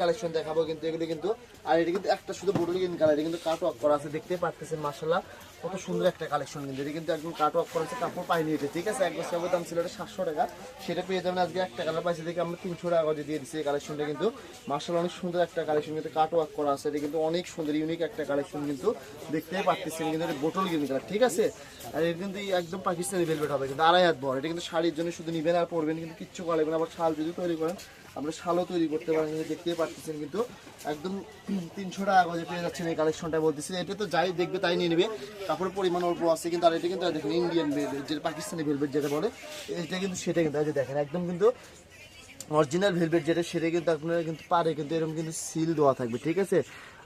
Collection দেখাবো কিন্তু এগুলো কিন্তু, আর কিন্তু একটা শুধু বোটল কালার কিন্তু কাট করা আছে দেখতে কত সুন্দর একটা কালেকশন কিন্তু কাট করা পাইনি ঠিক আছে? সাতশো টাকা, সেটা পেয়ে আজকে একটা তিনশো টাকা দিয়ে এই কালেকশনটা কিন্তু। অনেক সুন্দর একটা কালেকশন কিন্তু কাট করা আছে, এটা কিন্তু অনেক সুন্দর ইউনিক একটা কালেকশন কিন্তু, দেখতেই পারতেছেন কিন্তু এটা বোটল গ্রিন কালার ঠিক আছে? আর এটা কিন্তু একদম পাকিস্তানি ভেলভেট হবে কিন্তু, আড়াই হাত বড়, এটা কিন্তু শাড়ির জন্য শুধু নিবেন আর পরবেন কিন্তু কিচ্ছু করা আবার শাল যদি তৈরি করেন আমরা শালও তৈরি করতে পারি দেখতে দেখতেই পাচ্ছেন কিন্তু একদম তিনশো টাকা গজে পেয়ে যাচ্ছেন এই কালেকশনটা বলতেছি। এটা তো যাই দেখবে তাই নিয়ে নেবে। তারপরে পরিমাণ অল্প আছে কিন্তু, আর এটা কিন্তু দেখেন ইন্ডিয়ান ভেলভেট যেটা পাকিস্তানি ভেলভেট যেটা বলে, এটা কিন্তু সেটা কিন্তু দেখেন, একদম কিন্তু অরিজিনাল ভেলভেট যেটা, সেটা কিন্তু আপনারা কিন্তু পারে কিন্তু এরকম কিন্তু সিল দেওয়া থাকবে, ঠিক আছে?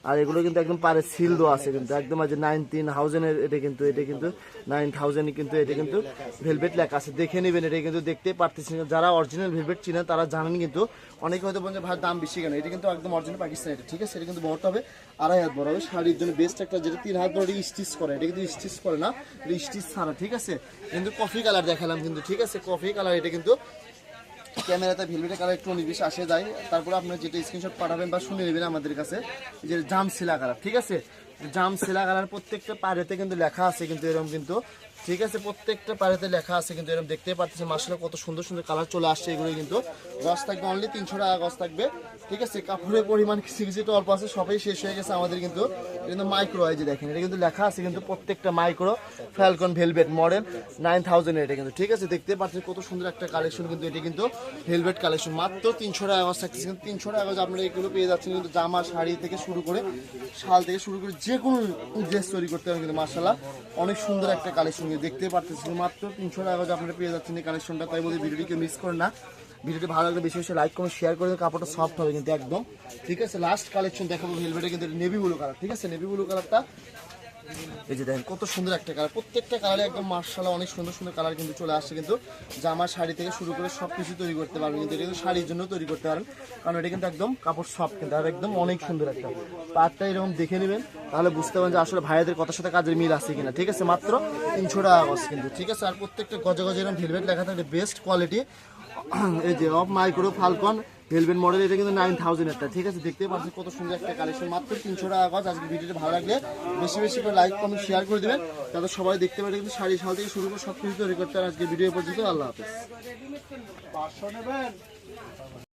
আর এগুলো কিন্তু একদম পারে সিল দেওয়া আছে কিন্তু। একদম আছে নাইনটিন থাউজেন্ডের এটা কিন্তু এটা কিন্তু নাইন থাউজেন্ড কিন্তু, এটা কিন্তু ভেলভেট লেখা আছে। দেখে নেবেন, এটা কিন্তু দেখতেই পারতেছেন যারা অরিজিনাল ভেলভেট চিনেন, তারা জানেন কিন্তু অনেকে হয়তো বলছে ভাই, দাম বেশি কেন? এটা কিন্তু একদম অরিজিনাল পাকিস্তান এটা, ঠিক আছে? এটা কিন্তু বড়টা হবে আড়াই হাত বড় হবে। শাড়ির জন্য বেস্ট একটা যেটা তিন হাত বড় স্টিচ করে। এটা কিন্তু স্টিচ করে না স্টিচ ছাড়া, ঠিক আছে? কিন্তু কফি কালার দেখালাম কিন্তু, ঠিক আছে? কফি কালার এটা কিন্তু ক্যামেরাতে ভেলভেটের কালার একটু উনিশ আসে যায়। তারপরে আপনার যেটা স্ক্রিনশট পাঠাবেন বা শুনে নেবেন আমাদের কাছে, যে জাম সিলা কালার, ঠিক আছে? জাম সিলা কালার প্রত্যেকটা পাড়েতে কিন্তু লেখা আছে কিন্তু এরকম কিন্তু। ঠিক আছে, প্রত্যেকটা পাড়েতে লেখা আছে কিন্তু এরকম দেখতে পাচ্ছি মাসলে কত সুন্দর সুন্দর কালার চলে আসছে এগুলো কিন্তু। গছ থাকবে অনলি তিনশো টাকা গছ থাকবে। ঠিক আছে, কাপড়ের পরিমাণ কিছু কিছু একটু অল্প আছে, সবাই শেষ হয়ে গেছে আমাদের কিন্তু। কিন্তু মাইক্রো এই যে দেখেন, এটা কিন্তু লেখা আছে কিন্তু প্রত্যেকটা micro falcon velvet model nine thousand এটা কিন্তু। ঠিক আছে দেখতে পাচ্ছেন কত সুন্দর একটা কালেকশন কিন্তু, এটা কিন্তু ভেলভেট কালেকশন মাত্র তিনশো টাকা গজ থাকছে কিন্তু। তিনশো টাকা গজ আপনারা এগুলো পেয়ে যাচ্ছেন কিন্তু জামা, শাড়ি থেকে শুরু করে, শাল থেকে শুরু করে যে কোনো ড্রেস তৈরি করতে পারেন কিন্তু মার্শাল্লাহ অনেক সুন্দর একটা কালেকশন দেখতে পারতেছেন। মাত্র তিনশো টাকা আপনারা পেয়ে যাচ্ছেন এই কালেকশনটা তাই বলে ভিডিওটিকে মিস করেন না। ভিডিওটি ভালো লাগলে বেশি বেশি লাইক করুন শেয়ার করে কাপড়টা সফট হবে কিন্তু একদম। ঠিক আছে লাস্ট কালেকশন দেখাবো। হেলমেটে কিন্তু নেভি ব্লু কালার ঠিক আছে নেভি ব্লু কালারটা এই যে দেখেন, কত সুন্দর একটা কালার প্রত্যেকটা কালারে একদম মার্শাল অনেক সুন্দর সুন্দর কালার কিন্তু চলে আসছে কিন্তু জামা, শাড়ি থেকে শুরু করে সব কিছু তৈরি করতে পারবেন কিন্তু এটা কিন্তু শাড়ির জন্য তৈরি করতে পারেন। কারণ এটা কিন্তু একদম কাপড় সফট কিন্তু আর একদম অনেক সুন্দর একটা। পাটটা এরকম দেখে নেবেন, তাহলে বুঝতে পারেন যে আসলে ভাইয়াদের কথার সাথে কাজের মিল আছে কিনা। ঠিক আছে, মাত্র তিনশো টাকা গজ কিন্তু। ঠিক আছে, আর প্রত্যেকটা গজে গজে এরকম ভেলভেট লেখা থাকে বেস্ট কোয়ালিটি এই যে of micro falcon velvet model এটা কিন্তু নাইন থাউজেন্ড একটা। ঠিক আছে দেখতে পাচ্ছি কত সুন্দর একটা কালেকশন মাত্র তিনশো টাকা গজ। আজকে ভিডিওটা ভালো লাগলে বেশি বেশি করে লাইক কমেন্ট শেয়ার করে দেবেন। তাতে সবাই দেখতে পারে কিন্তু শাড়ি, শাল থেকে শুরু করে সব কিছু তৈরি করতে আজকে ভিডিও পর্যন্ত। আল্লাহ হাফেজ।